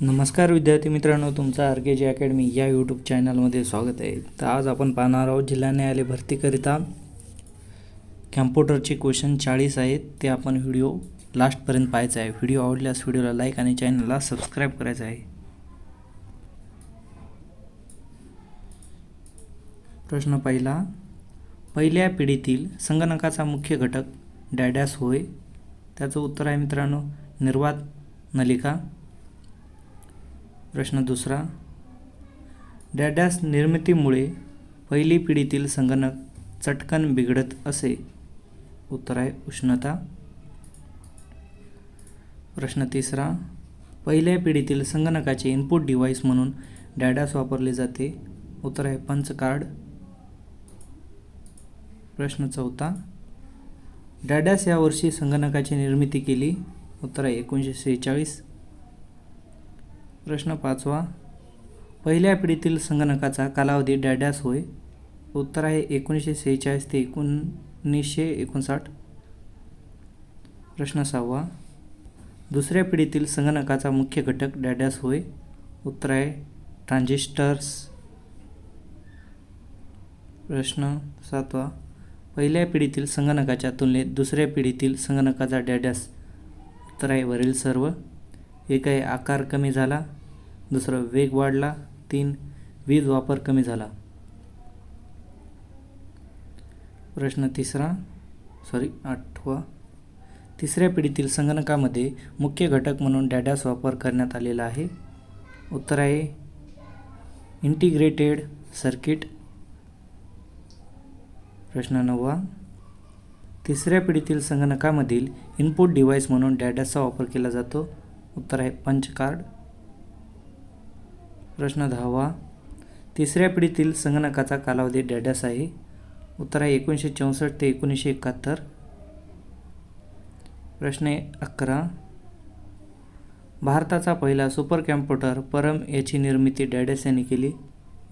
नमस्कार विद्यार्थी मित्रांनो तुमचं आर के जी अकॅडमी या यूट्यूब चॅनलमध्ये स्वागत आहे. तर आज आपण पाहणार आहोत जिल्हा न्यायालय भरतीकरिता कॅम्प्युटरचे क्वेश्चन चाळीस आहेत. ते आपण व्हिडिओ लास्टपर्यंत पाहायचा आहे. व्हिडिओ आवडल्यास व्हिडिओला लाईक आणि चॅनलला सबस्क्राईब करायचं आहे. प्रश्न पहिला पहिल्या पिढीतील संगणकाचा मुख्य घटक डॅडॅस होय? त्याचं उत्तर आहे मित्रांनो निर्वात नलिका. प्रश्न दुसरा. डॅडॅस निर्मितीमुळे पहिली पिढीतील संगणक चटकन बिघडत असे. उत्तर आहे उष्णता. प्रश्न तिसरा. पहिल्या पिढीतील संगणकाचे इनपुट डिव्हाइस म्हणून डॅडॅस वापरले जाते. उत्तर आहे पंच कार्ड. प्रश्न चौथा. डॅडॅस यावर्षी संगणकाची निर्मिती केली? उत्तर आहे एकोणीसशे सेहेचाळीस प्रश्न पाचवा. पहिल्या पिढीतील संगणकाचा कालावधी डॅडॅस होय. उत्तर आहे एकोणीसशे सेहेचाळीस ते एकोणीसशे एकोणसाठ. प्रश्न सहावा. दुसऱ्या पिढीतील संगणकाचा मुख्य घटक डॅडॅस होय. उत्तर आहे ट्रान्झिस्टर्स. प्रश्न सातवा. पहिल्या पिढीतील संगणकाच्या तुलनेत दुसऱ्या पिढीतील संगणकाचा डॅडॅस. उत्तर आहे वरील सर्व. एक आहे आकार कमी झाला. दुसरं वेग वाढला तीन वीज वापर कमी झाला. प्रश्न तिसरा सॉरी आठवा. तिसऱ्या पिढीतील संगणकामध्ये मुख्य घटक म्हणून डॅडास वापर करण्यात आलेला आहे. उत्तर आहे इंटिग्रेटेड सर्किट प्रश्न नववा तिसऱ्या पिढीतील संगणकामधील इनपुट डिव्हाइस म्हणून डॅडाचा वापर केला जातो. उत्तर आहे पंच कार्ड प्रश्न दहावा. तिसऱ्या पिढीतील संगणकाचा कालावधी डॅडस आहे. उत्तर आहे एकोणीसशे चौसष्ट ते एकोणीसशे एकाहत्तर. प्रश्न अकरा. भारताचा पहिला सुपर कॅम्प्युटर परम याची निर्मिती डॅडस यांनी केली.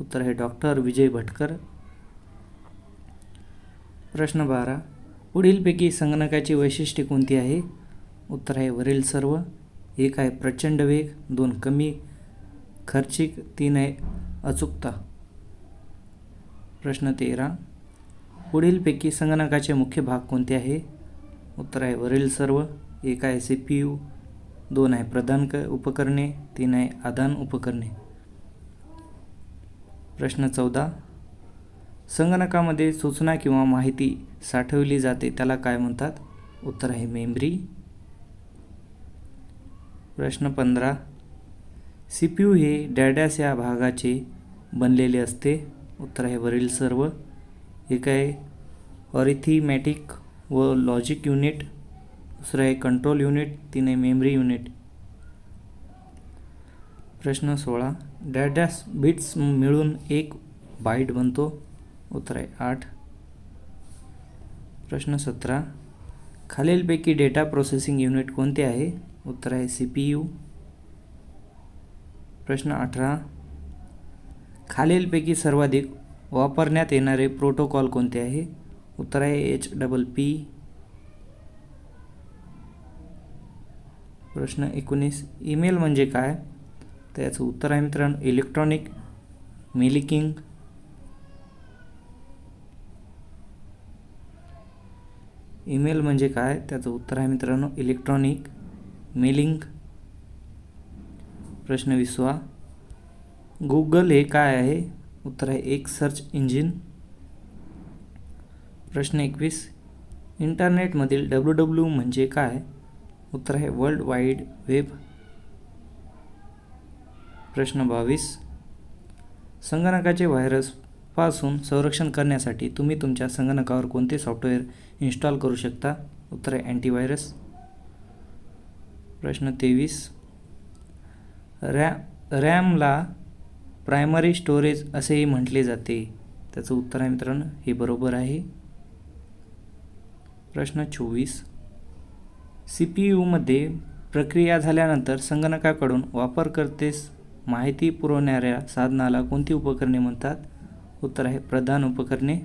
उत्तर आहे डॉक्टर विजय भटकर. प्रश्न बारा. पुढीलपैकी संगणकाची वैशिष्ट्ये कोणती आहे? उत्तर आहे वरील सर्व. एक आहे प्रचंड वेग दोन कमी खर्चिक तीन आहे अचूकता. प्रश्न तेरा. पुढीलपैकी संगणकाचे मुख्य भाग कोणते आहे? उत्तर आहे वरील सर्व. एक आहे सी पी यू दोन आहे प्रधान क उपकरणे. तीन आहे आदान उपकरणे. प्रश्न चौदा. संगणकामध्ये सूचना किंवा माहिती साठवली जाते त्याला काय म्हणतात? उत्तर आहे मेमरी. प्रश्न पंधरा. सी पी यू हे डॅडॅस या भागाचे बनलेले असते. उत्तर आहे वरील सर्व. एक आहे ऑरिथीमॅटिक व लॉजिक युनिट. दुसरं आहे कंट्रोल युनिट. तीन आहे मेमरी युनिट. प्रश्न सोळा. डॅडॅस बिट्स मिळून एक बाईट बनतो. उत्तर आहे आठ. प्रश्न सतरा. खालीलपैकी डेटा प्रोसेसिंग युनिट कोणते आहे? उत्तर आहे सी पी यू. प्रश्न अठरा. खालीलपैकी सर्वाधिक वापरण्यात येणारे प्रोटोकॉल कोणते आहे? उत्तर आहे एच डबल पी प्रश्न एकोणीस. ईमेल म्हणजे काय? तर याचं उत्तर आहे मित्रांनो इलेक्ट्रॉनिक मेलिकिंग. ईमेल म्हणजे काय? त्याचं उत्तर आहे मित्रांनो इलेक्ट्रॉनिक मेलिंग. प्रश्न विसवा. गुगल हे काय आहे? उत्तर आहे एक सर्च इंजिन प्रश्न एकवीस. इंटरनेटमधील डब्ल्यू डब्ल्यू म्हणजे काय? उत्तर आहे वर्ल्ड वाईड वेब प्रश्न बावीस. संगणकाचे व्हायरसपासून संरक्षण करण्यासाठी तुम्ही तुमच्या संगणकावर कोणते सॉफ्टवेअर इन्स्टॉल करू शकता? उत्तर आहे अँटीव्हायरस प्रश्न तेवीस. रॅ रॅमला प्रायमरी स्टोरेज असेही म्हटले जाते. त्याचं उत्तर आहे मित्रांनो हे बरोबर आहे. प्रश्न चोवीस. सी पी यूमध्ये प्रक्रिया झाल्यानंतर संगणकाकडून वापरकर्तेस माहिती पुरवणाऱ्या साधनाला कोणती उपकरणे म्हणतात? उत्तर आहे प्रधान उपकरणे.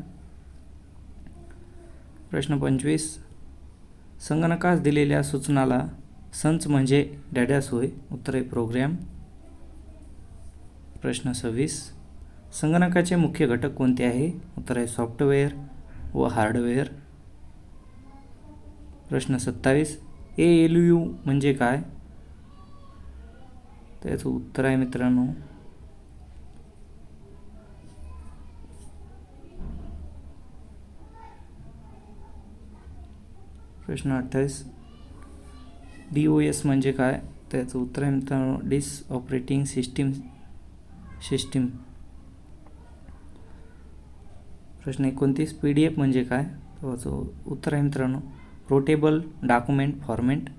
प्रश्न पंचवीस. संगणकास दिलेल्या सूचनाला संच म्हणजे डॅडॅस होय उत्तर आहे प्रोग्रॅम. प्रश्न सव्वीस. संगणकाचे मुख्य घटक कोणते आहे? उत्तर आहे सॉफ्टवेअर व हार्डवेअर. प्रश्न सत्तावीस. ए एल यू म्हणजे काय? त्याचं उत्तर आहे मित्रांनो. प्रश्न अठ्ठावीस. डी ओ एस म्हणजे काय? त्याचं उत्तर आहे मित्रांनो डिस ऑपरेटिंग सिस्टीम सिस्टीम प्रश्न एकोणतीस पी डी एफ म्हणजे काय? त्याचं उत्तर आहे मित्रांनो रोटेबल डॉक्युमेंट फॉर्मेट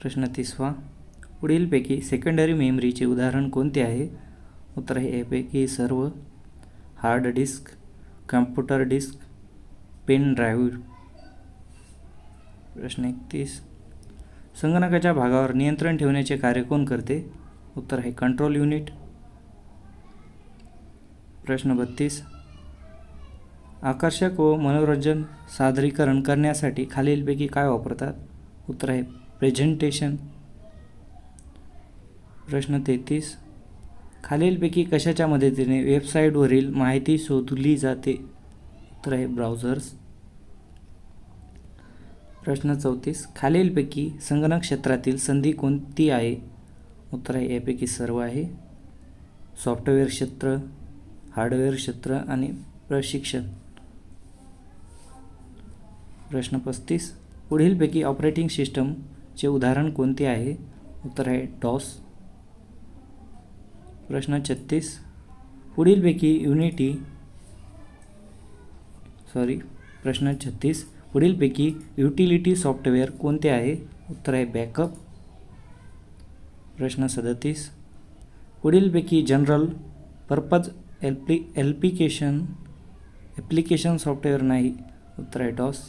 प्रश्न तिसवा पुढीलपैकी सेकंडरी मेमरीचे उदाहरण कोणते आहे? उत्तर आहे यापैकी सर्व hard disk computer disk pen drive प्रश्न एकतीस संगणकाच्या भागावर नियंत्रण ठेवण्याचे कार्य कोण करते? उत्तर आहे कंट्रोल युनिट प्रश्न बत्तीस. आकर्षक व मनोरंजन सादरीकरण करण्यासाठी खालीलपैकी काय वापरतात? उत्तर आहे प्रेझेंटेशन प्रश्न तेहतीस. खालीलपैकी कशाच्या मदतीने वेबसाईटवरील माहिती शोधली जाते? उत्तर आहे ब्राउझर्स प्रश्न चौतीस खालीलपैकी संगणक क्षेत्रातील संधी कोणती आहे? उत्तर आहे यापैकी सर्व आहे. सॉफ्टवेअर क्षेत्र हार्डवेअर क्षेत्र आणि प्रशिक्षण. प्रश्न पस्तीस पुढीलपैकी ऑपरेटिंग सिस्टमचे उदाहरण कोणते आहे? उत्तर आहे डॉस प्रश्न छत्तीस पुढीलपैकी युनिटी सॉरी प्रश्न छत्तीस पुढीलपैकी युटिलिटी सॉफ्टवेअर कोणते आहे? उत्तर आहे बॅकअप. प्रश्न सदतीस. पुढीलपैकी जनरल पर्पज एल्पी एल्पिकेशन ॲप्लिकेशन सॉफ्टवेअर नाही. उत्तर आहे डॉस